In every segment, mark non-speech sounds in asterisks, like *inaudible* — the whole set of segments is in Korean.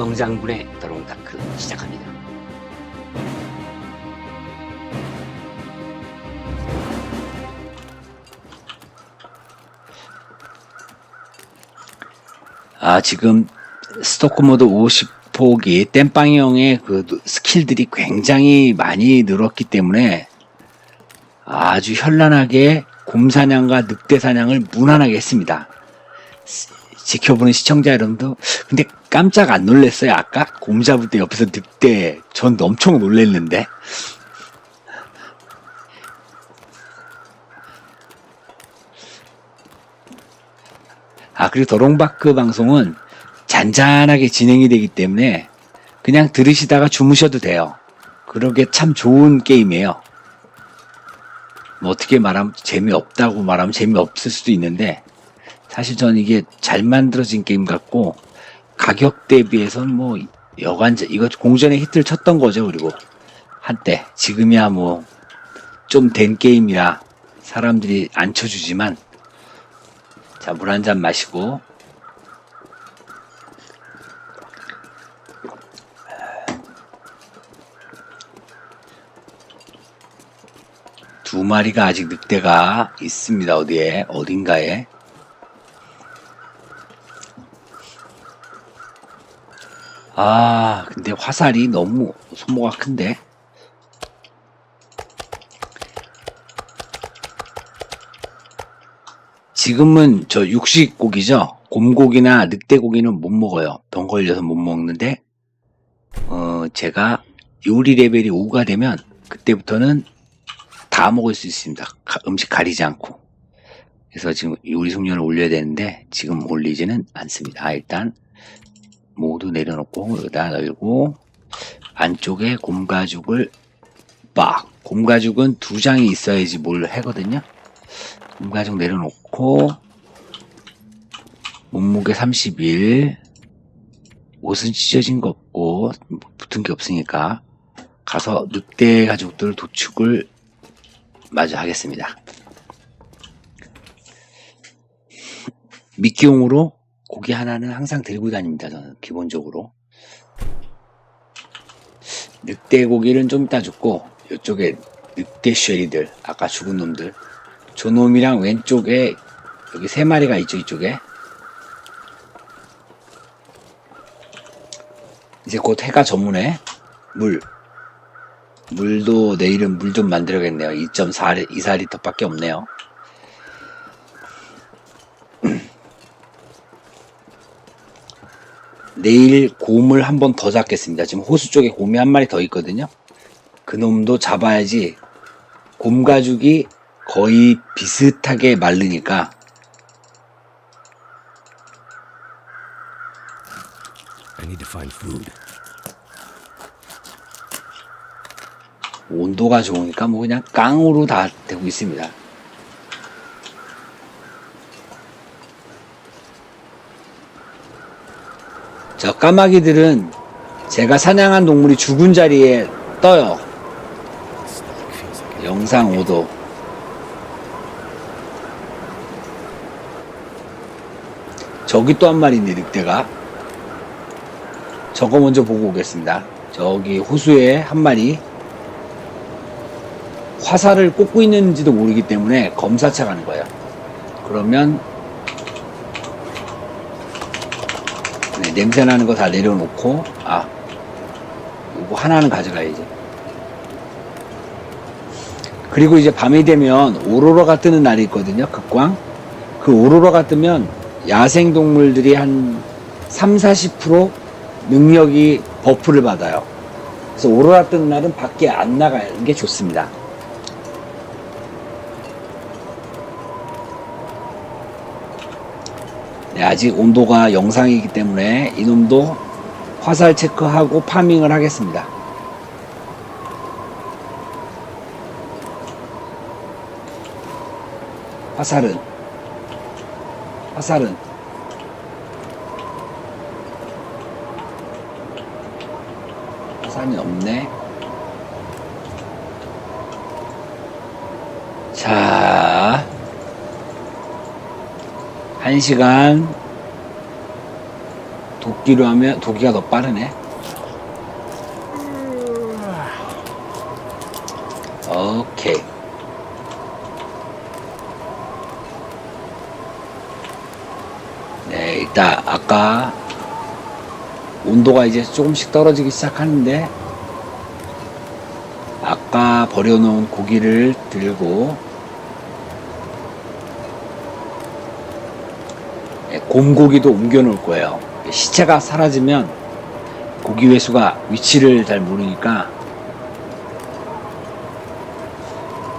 영장군의 드롱다크 시작합니다. 아, 지금 스토크 모드 50폭이 땜빵형의 그 스킬들이 굉장히 많이 늘었기 때문에 아주 현란하게 곰사냥과 늑대사냥을 무난하게 했습니다. 시- 지켜보는 시청자 여러분도. 근데 깜짝 안 놀랐어요 아까? 곰 잡을 때 옆에서 늑대. 전 엄청 놀랬는데. 아 그리고 더롱바크 방송은 잔잔하게 진행이 되기 때문에 그냥 들으시다가 주무셔도 돼요. 그러게 참 좋은 게임이에요. 뭐 어떻게 말하면 재미없다고 말하면 재미없을 수도 있는데 사실 저는 이게 잘 만들어진 게임 같고 가격 대비해서는 뭐 여간 이거 공전에 히트를 쳤던 거죠 그리고 한때. 지금이야 뭐 좀 된 게임이라 사람들이 안 쳐주지만 자 물 한 잔 마시고. 두 마리가 아직 늑대가 있습니다 어디에? 어딘가에 아, 근데 화살이 너무 소모가 큰데. 지금은 저 육식고기죠. 곰고기나 늑대고기는 못 먹어요. 병 걸려서 못 먹는데, 어, 제가 요리 레벨이 5가 되면 그때부터는 다 먹을 수 있습니다. 가- 음식 가리지 않고. 그래서 지금 요리 숙련을 올려야 되는데 지금 올리지는 않습니다. 아, 일단 모두 내려놓고 여기다 열고 안쪽에 곰가죽을 빡. 곰가죽은 두 장이 있어야지 뭘 하거든요. 곰가죽 내려놓고 몸무게 31 옷은 찢어진 거 없고 붙은 게 없으니까 가서 늑대 가죽들 도축을 마저 하겠습니다. 미끼용으로 고기 하나는 항상 들고 다닙니다. 저는 기본적으로. 늑대 고기는 좀 이따 줍고 이쪽에 늑대 쉐리들 아까 죽은 놈들. 저놈이랑 왼쪽에 여기 세 마리가 있죠 이쪽에. 이제 곧 해가 저무네 물. 물도 내일은 물 좀 만들어야겠네요. 2.4 24리터 밖에 없네요 내일 곰을 한 번 더 잡겠습니다. 지금 호수 쪽에 곰이 한 마리 더 있거든요. 그 놈도 잡아야지 곰 가죽이 거의 비슷하게 마르니까. 온도가 좋으니까 뭐 그냥 깡으로 다 되고 있습니다. 저 까마귀들은 제가 사냥한 동물이 죽은 자리에 떠요. 영상 5도. 저기 또 한 마리 있네, 늑대가. 저거 먼저 보고 오겠습니다. 저기 호수에 한 마리. 화살을 꽂고 있는지도 모르기 때문에 검사차 가는 거예요. 그러면 냄새 나는 거 다 내려놓고 아 이거 하나는 가져가야지. 그리고 이제 밤이 되면 오로라가 뜨는 날이 있거든요. 극광. 그 오로라가 뜨면 야생 동물들이 한 3, 40% 능력이 버프를 받아요. 그래서 오로라 뜨는 날은 밖에 안 나가는 게 좋습니다. 아직 온도가 영상이기 때문에 이놈도 화살 체크하고 파밍을 하겠습니다. 화살은 화살은 화살이 없네 자 1시간 도끼로 하면 도끼가 더 빠르네. 오케이. 네, 일단 아까 온도가 이제 조금씩 떨어지기 시작하는데 아까 버려놓은 고기를 들고 곰고기도 옮겨 놓을 거예요. 시체가 사라지면 고기 회수가 위치를 잘 모르니까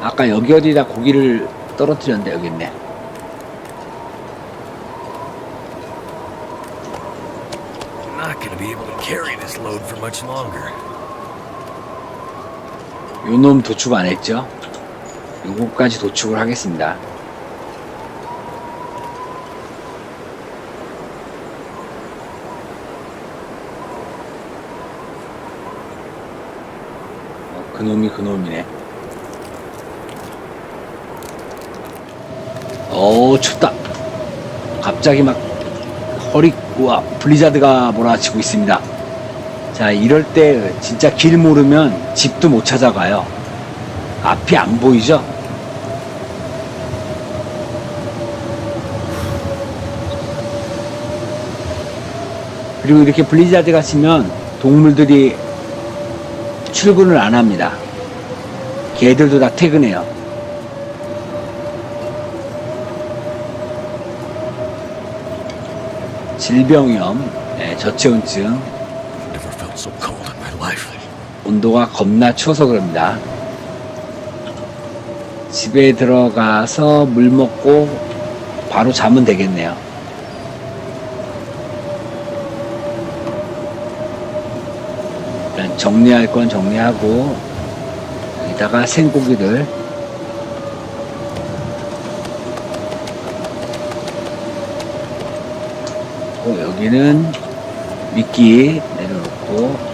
아까 여기 어디다 고기를 떨어뜨렸는데 여기 있네. 요놈 도축 안 했죠? 요거까지 도축을 하겠습니다. 그놈이 그놈이네. 어, 춥다. 갑자기 막 허리, 우와, 블리자드가 몰아치고 있습니다. 자, 이럴 때 진짜 길 모르면 집도 못 찾아가요. 앞이 안 보이죠? 그리고 이렇게 블리자드가 치면 동물들이 출근을 안 합니다. 개들도 다 퇴근해요. 질병염, 네, 저체온증. 온도가 겁나 추워서 그럽니다. 집에 들어가서 물 먹고 바로 자면 되겠네요. 일단 정리할 건 정리하고 여기다가 생고기를 어, 여기는 미끼 내려놓고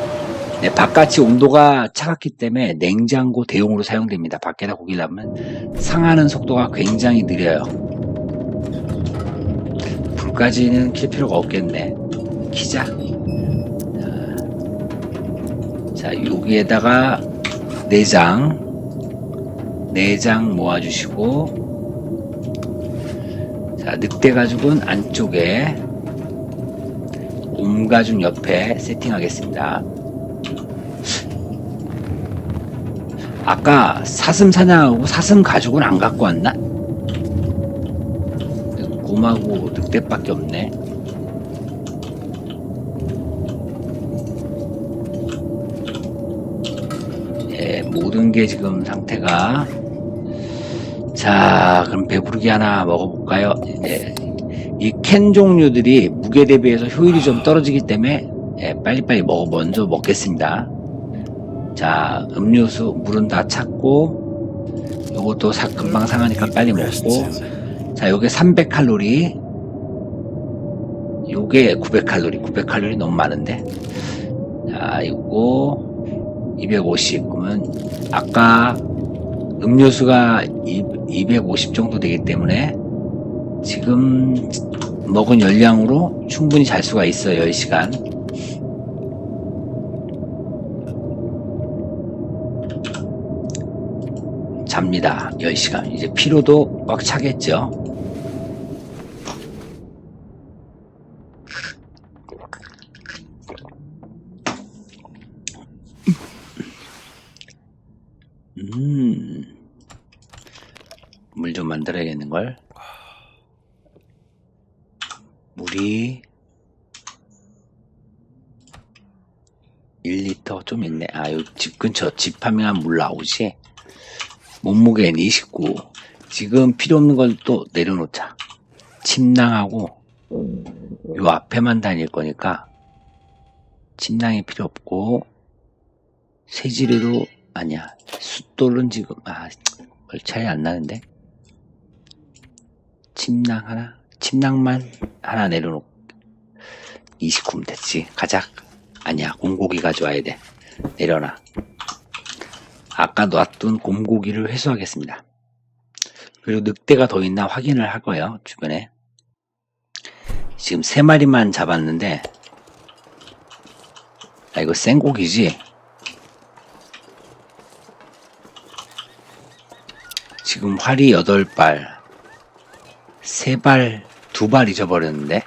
네, 바깥이 온도가 차갑기 때문에 냉장고 대용으로 사용됩니다. 밖에다 고기를 하면 상하는 속도가 굉장히 느려요. 불까지는 킬 필요가 없겠네. 키자. 자, 자, 여기에다가 내장, 내장 모아주시고, 자, 늑대 가죽은 안쪽에, 옴가죽 옆에 세팅하겠습니다. 아까 사슴 사냥하고 사슴 가죽은 안 갖고 왔나? 곰하고 늑대밖에 없네. 예, 모든 게 지금 상태가 자, 그럼 배부르기 하나 먹어볼까요? 예, 이캔 종류들이 무게 대비해서 효율이 좀 떨어지기 때문에 예, 빨리빨리 먹어 먼저 먹겠습니다. 자, 음료수 물은 다 찼고 요것도 사, 금방 상하니까 빨리 먹고. 자, 요게 300칼로리 요게 900칼로리 900칼로리 너무 많은데 자, 요거 250 그러면 아까 음료수가 250 정도 되기 때문에 지금 먹은 열량으로 충분히 잘 수가 있어요 10시간. 잡니다 10시간. 이제 피로도 꽉 차겠죠 음. 물 좀 만들어야겠는걸? 물이 1리터 좀 있네. 아, 요집 근처 집 파밍한 물 나오지? 몸무게는 29. 지금 필요 없는 건 또 내려놓자. 침낭하고 요 앞에만 다닐 거니까 침낭이 필요 없고 세지리로 아니야. 숫돌은 지금 아, 별 차이 안 나는데. 침낭 하나, 침낭만 하나 내려놓고 29면 됐지. 가자. 아니야, 곰고기 가져와야 돼. 내려놔. 아까 놨던 곰고기를 회수하겠습니다. 그리고 늑대가 더 있나 확인을 할 거예요. 주변에. 지금 세 마리만 잡았는데 아, 이거 생고기지? 지금 활이 8발. 3발, 2발 잊어버렸는데?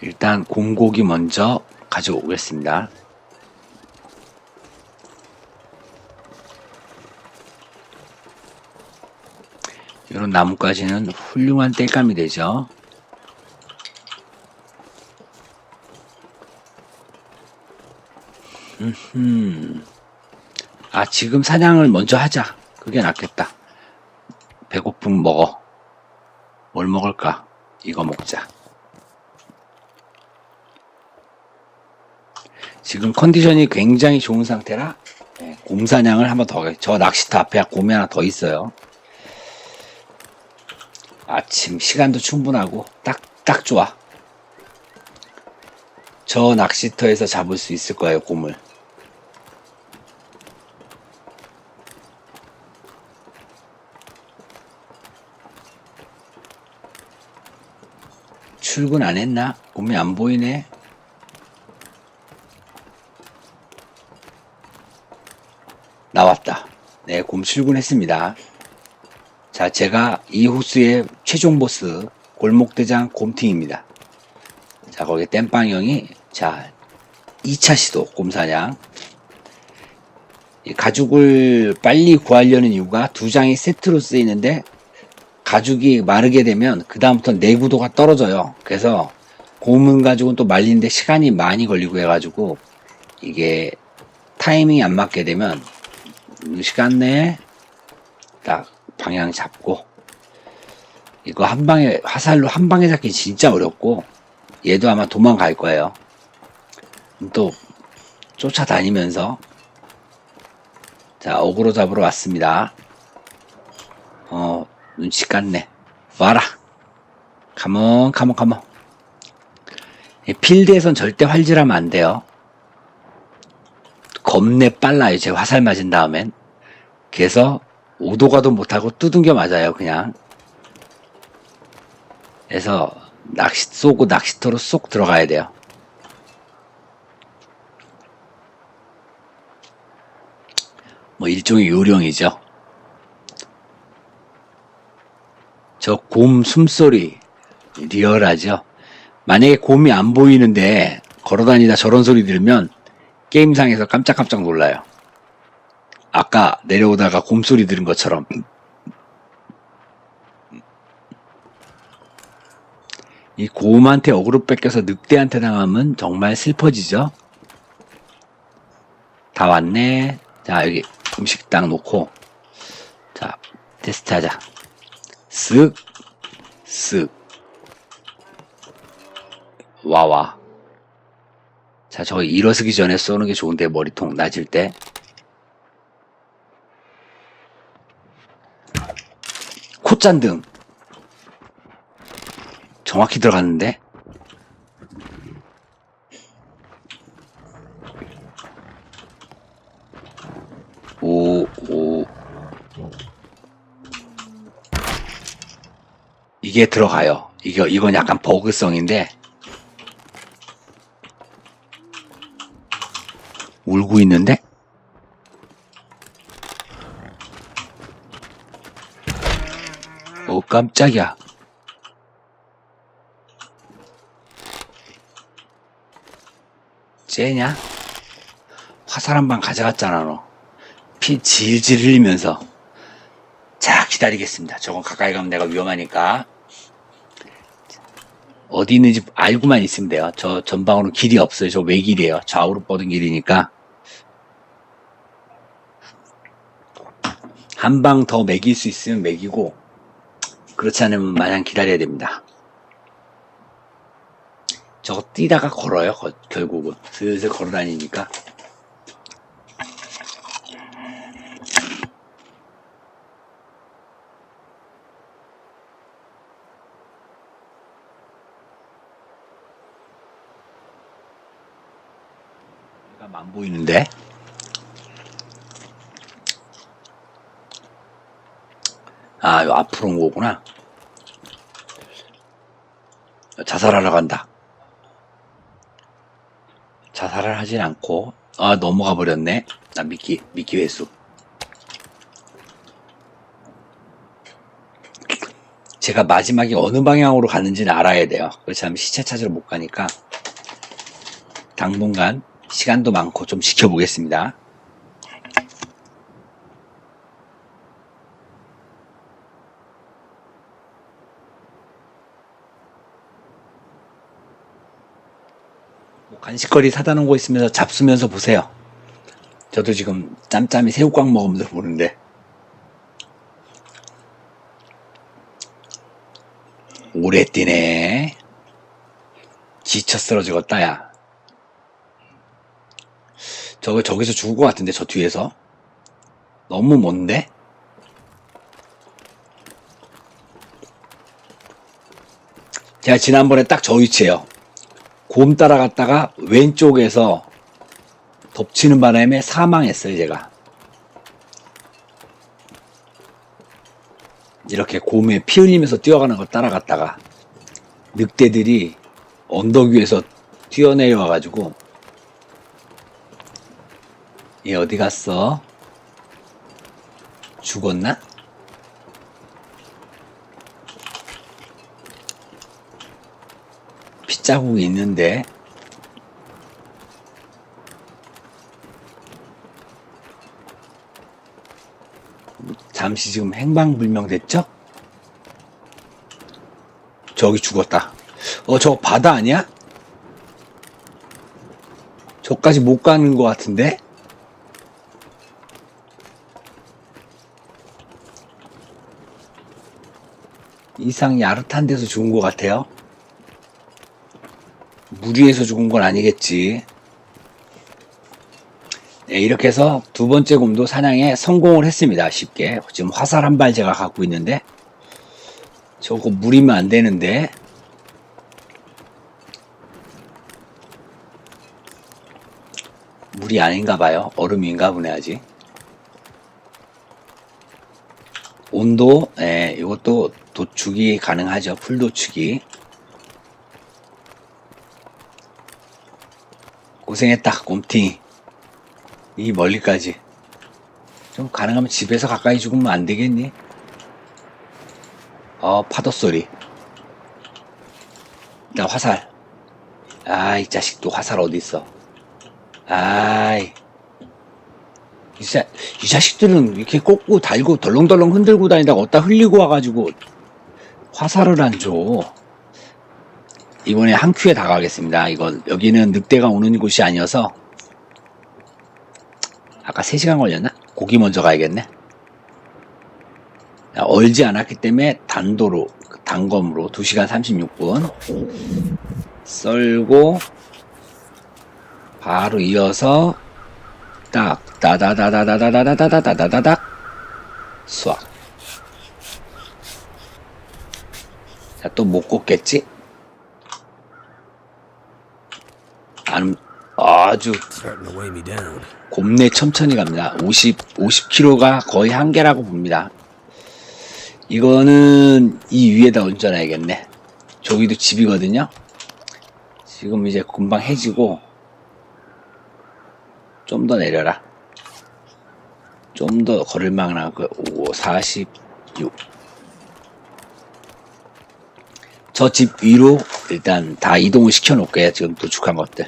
일단 공고기 먼저 가져오겠습니다. 이런 나뭇가지는 훌륭한 땔감이 되죠. 음, 아 지금 사냥을 먼저 하자. 그게 낫겠다. 배고픔 먹어. 뭘 먹을까? 이거 먹자. 지금 컨디션이 굉장히 좋은 상태라 네, 곰 사냥을 한번 더. 해. 저 낚시터 앞에 곰이 하나 더 있어요. 아침 시간도 충분하고 딱 딱 좋아. 저 낚시터에서 잡을 수 있을 거예요 곰을. 출근 안 했나? 곰이 안 보이네. 나왔다. 네, 곰 출근했습니다. 자, 제가 이 호수의 최종 보스 골목대장 곰팅입니다. 자, 거기 땜빵형이 자 2차 시도 곰사냥. 이 가죽을 빨리 구하려는 이유가 두 장이 세트로 쓰이는데 가죽이 마르게 되면 그 다음부터 내구도가 떨어져요. 그래서 고문 가죽은 또 말리는데 시간이 많이 걸리고 해가지고 이게 타이밍이 안 맞게 되면 시간 내에 딱 방향 잡고 이거 한 방에 화살로 한 방에 잡기 진짜 어렵고 얘도 아마 도망갈 거예요. 또 쫓아다니면서 자 어그로 잡으러 왔습니다. 어 눈치 깠네. 와라. 가먼 가먼 가먼. 이 필드에선 절대 활질하면 안 돼요. 겁내 빨라요. 제 화살 맞은 다음엔. 그래서 오도가도 못하고 두둥겨 맞아요. 그냥. 그래서 낚시 쏘고 낚시터로 쏙 들어가야 돼요. 뭐 일종의 요령이죠. 저 곰 숨소리 리얼하죠. 만약에 곰이 안 보이는데 걸어다니다 저런 소리 들으면 게임상에서 깜짝깜짝 놀라요. 아까 내려오다가 곰 소리 들은 것처럼 이 곰한테 어그로 뺏겨서 늑대한테 당하면 정말 슬퍼지죠. 다 왔네. 자 여기 음식 딱 놓고 자 테스트하자. 쓱 쓱. 와와. 자 저거 일어서기 전에 쏘는 게 좋은데 머리통 낮을 때. 콧잔등. 정확히 들어갔는데 오, 오. 이게 들어가요. 이거, 이건 약간 버그성인데, 울고 있는데? 오, 깜짝이야. 쟤냐? 화살 한 방 가져갔잖아, 너. 피 질질 흘리면서. 자, 기다리겠습니다. 저건 가까이 가면 내가 위험하니까. 어디 있는지 알고만 있으면 돼요. 저 전방으로 길이 없어요. 저 외길이에요. 좌우로 뻗은 길이니까. 한 방 더 매길 수 있으면 매기고, 그렇지 않으면 마냥 기다려야 됩니다. 저거 뛰다가 걸어요. 거- 결국은. 슬슬 걸어 다니니까. 보이는데? 아, 요 앞으로 온 거구나. 자살하러 간다. 자살을 하진 않고, 아, 넘어가 버렸네. 나 미끼, 미끼 회수. 제가 마지막에 어느 방향으로 가는지는 알아야 돼요. 그렇지 않으면 시체 찾으러 못 가니까. 당분간 시간도 많고 좀 지켜보겠습니다. 뭐 간식거리 사다 놓은 거 있으면서 잡수면서 보세요. 저도 지금 짬짬이 새우깡 먹으면서 보는데 오래 뛰네. 지쳐 쓰러지겠다, 야. 저거 저기서 죽을 것 같은데, 저 뒤에서. 너무 먼데? 제가 지난번에 딱 저 위치에요. 곰 따라갔다가 왼쪽에서 덮치는 바람에 사망했어요, 제가. 이렇게 곰에 피 흘리면서 뛰어가는 걸 따라갔다가 늑대들이 언덕 위에서 뛰어내려와가지고 얘 어디 갔어? 죽었나? 핏자국이 있는데 잠시 지금 행방불명 됐죠? 저기 죽었다. 어, 저거 바다 아니야? 저까지 못 가는 것 같은데? 이상 야릇한 데서 죽은 것 같아요. 물 위에서 죽은 건 아니겠지. 네, 이렇게 해서 두 번째 곰도 사냥에 성공을 했습니다. 쉽게. 지금 화살 한 발 제가 갖고 있는데, 저거 물이면 안 되는데, 물이 아닌가 봐요. 얼음인가 보네, 아직. 온도, 예, 이것도 도축이 가능하죠. 풀 도축이. 고생했다, 곰팅이. 이 멀리까지. 좀 가능하면 집에서 가까이 죽으면 안 되겠니? 어, 파도 소리. 나 화살. 아, 이 자식 또 화살 어디 있어? 아이. 이, 자, 이 자식들은 이렇게 꽂고 달고 덜렁덜렁 흔들고 다니다가 어디다 흘리고 와가지고 화살을 안 줘. 이번에 한 큐에 다가가겠습니다. 이건 여기는 늑대가 오는 곳이 아니어서 아까 3시간 걸렸나? 고기 먼저 가야겠네. 야, 얼지 않았기 때문에 단도로 단검으로 2시간 36분 썰고 바로 이어서 딱 따다다다다다다다다다다다닥 수확 자또 못 꽂겠지? 안 아주. 곱내 천천히 갑니다. 50, 50km가 거의 한계라고 봅니다. 이거는 이 위에다 얹어놔야겠네. 저기도 집이거든요. 지금 이제 금방 해지고, 좀 더 내려라. 좀 더 걸을만 하고, 5, 46. 저 집 위로 일단 다 이동을 시켜 놓을게요. 지금 도축한 것들.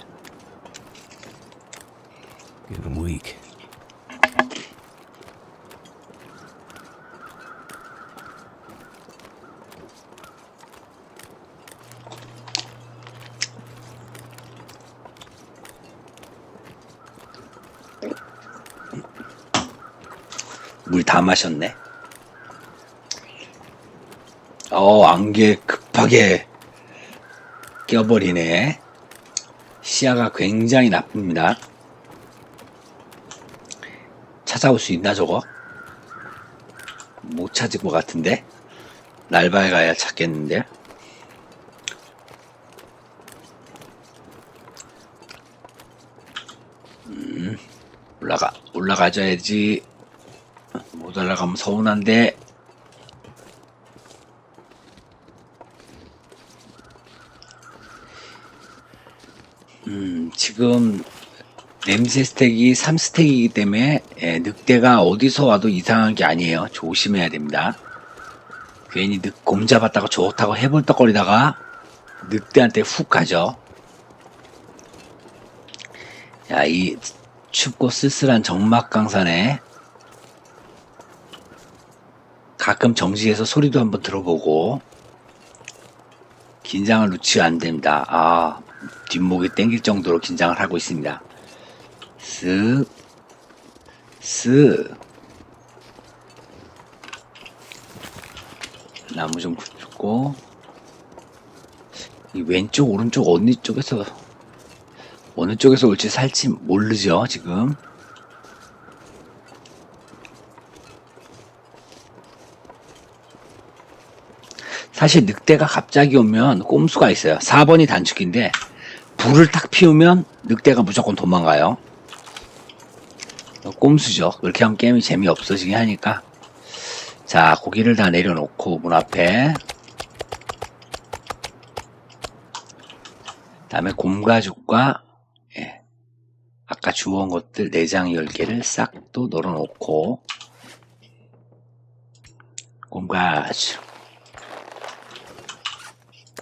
물 다 마셨네. 어, 안개 급하게 껴버리네. 시야가 굉장히 나쁩니다. 찾아올 수 있나, 저거? 못 찾을 것 같은데? 날바에 가야 찾겠는데? 음, 올라가, 올라가줘야지. 날아가면 서운한데. 음 지금 냄새 스택이 3스택이기 때문에 예, 늑대가 어디서 와도 이상한 게 아니에요. 조심해야 됩니다. 괜히 늑, 곰 잡았다가 좋다고 해볼떡거리다가 늑대한테 훅 가죠. 야 이 춥고 쓸쓸한 정막강산에 가끔 정지해서 소리도 한번 들어보고 긴장을 놓치면 안 됩니다. 아, 뒷목이 땡길 정도로 긴장을 하고 있습니다. 쓱, 쓱. 나무 좀 굽고, 이 왼쪽, 오른쪽, 어느 쪽에서, 어느 쪽에서 올지 살지 모르죠, 지금. 사실 늑대가 갑자기 오면 꼼수가 있어요. 4번이 단축인데, 불을 딱 피우면 늑대가 무조건 도망가요. 꼼수죠. 그렇게 하면 게임이 재미없어지게 하니까. 자, 고기를 다 내려놓고 문 앞에. 다음에 곰가죽과 예, 아까 주워온 것들 내장 10개를 싹 또 널어놓고 곰가죽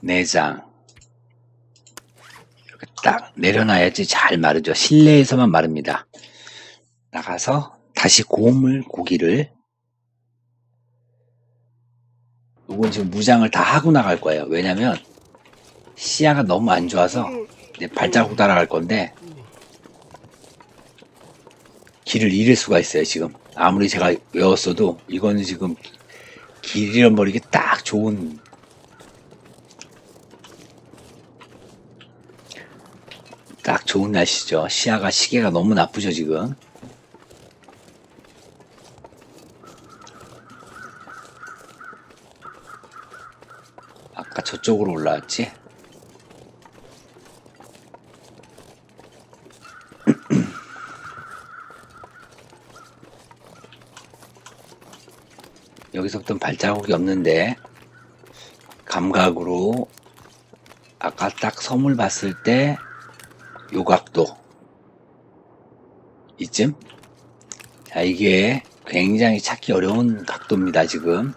내장 이렇게 딱 내려놔야지 잘 마르죠. 실내에서만 마릅니다. 나가서 다시 고물 고기를 이건 지금 무장을 다 하고 나갈 거예요. 왜냐면 시야가 너무 안 좋아서 발자국 따라갈 건데 길을 잃을 수가 있어요. 지금 아무리 제가 외웠어도 이거는 지금 길 잃어버리기 딱 좋은 딱 좋은 날씨죠. 시야가 시계가 너무 나쁘죠 지금. 아까 저쪽으로 올라왔지? *clears throat* 여기서부터는 발자국이 없는데 감각으로 아까 딱 섬을 봤을 때 요각도 이쯤 자 이게 굉장히 찾기 어려운 각도입니다 지금.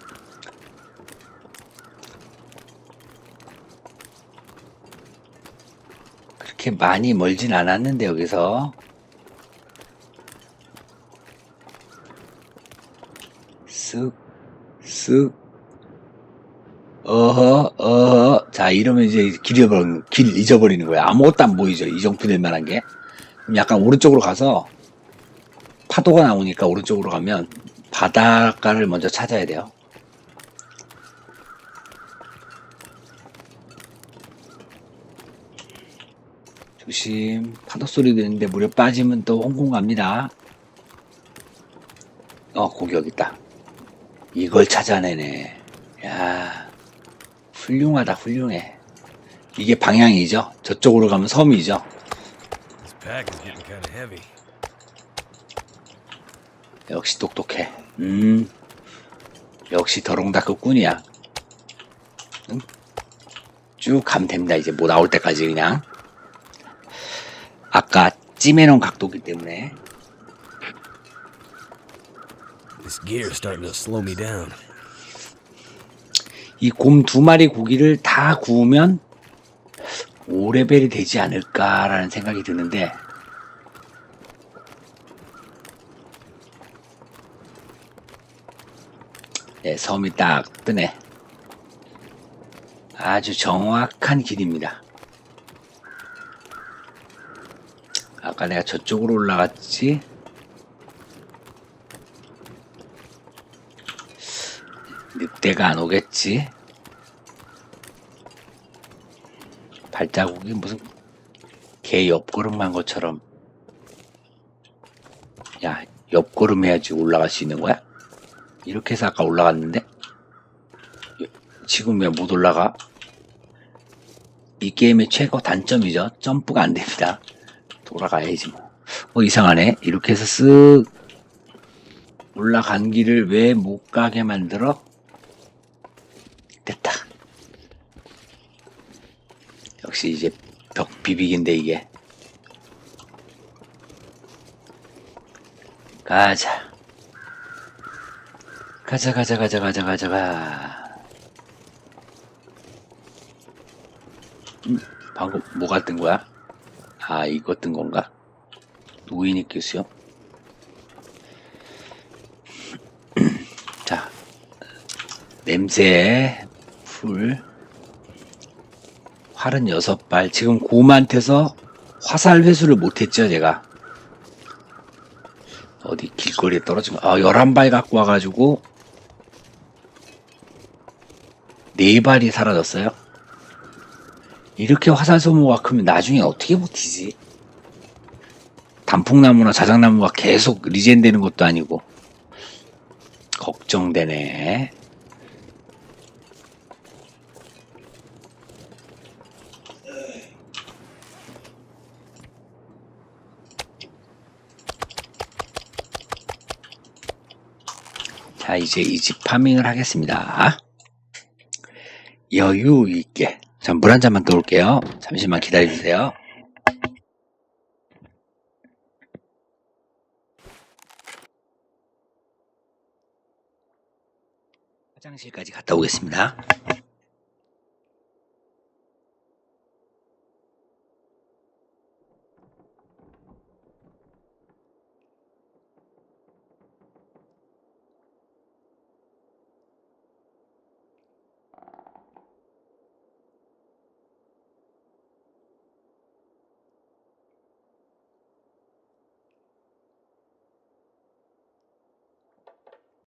그렇게 많이 멀진 않았는데 여기서. 쓱쓱. 어허 어허 자 이러면 이제 길 잃어버리는 길 잊어버리는 거야. 아무것도 안 보이죠 이 정도 될 만한 게. 약간 오른쪽으로 가서 파도가 나오니까 오른쪽으로 가면 바닷가를 먼저 찾아야 돼요. 조심. 파도 소리 들리는데 물에 빠지면 또 홍콩 갑니다. 어 고기 여기 있다. 이걸 찾아내네. 야 훌륭하다 훌륭해. 이게 방향이죠? 저쪽으로 가면 섬이죠. 역시 똑똑해. 음 역시 더롱다크꾼이야. 응? 쭉 가면 됩니다. 이제 뭐 나올 때까지 그냥. 아까 찜해놓은 각도기 때문에. This gear's starting to slow me down. 이 곰 두 마리 고기를 다 구우면 5레벨이 되지 않을까라는 생각이 드는데 네, 섬이 딱 뜨네. 아주 정확한 길입니다. 아까 내가 저쪽으로 올라갔지? 늑대가 안 오겠지? 발자국이 무슨 개 옆걸음한 것처럼 야 옆걸음 해야지 올라갈 수 있는 거야? 이렇게 해서 아까 올라갔는데 지금 왜 못 올라가? 이 게임의 최고 단점이죠 점프가 안 됩니다 돌아가야지 뭐 어, 이상하네 이렇게 해서 쓱 올라간 길을 왜 못 가게 만들어? 역시 이제 벽 비비긴데 이게 가자 가자 가자 가자 가자 가자 가 음, 방금 뭐가 뜬 거야? 아 이거 뜬 건가? 노인이 께수요. 음, 자 냄새 풀 활은 여섯 발. 지금 곰한테서 화살 회수를 못했죠, 제가. 어디 길거리에 떨어진 거. 아, 11발 갖고 와가지고, 네 발이 사라졌어요. 이렇게 화살 소모가 크면 나중에 어떻게 버티지? 단풍나무나 자작나무가 계속 리젠 되는 것도 아니고, 걱정되네. 자, 이제 이 집 파밍을 하겠습니다. 여유 있게. 자, 물한 잔만 더 올게요. 잠시만 기다려주세요. 화장실까지 갔다 오겠습니다.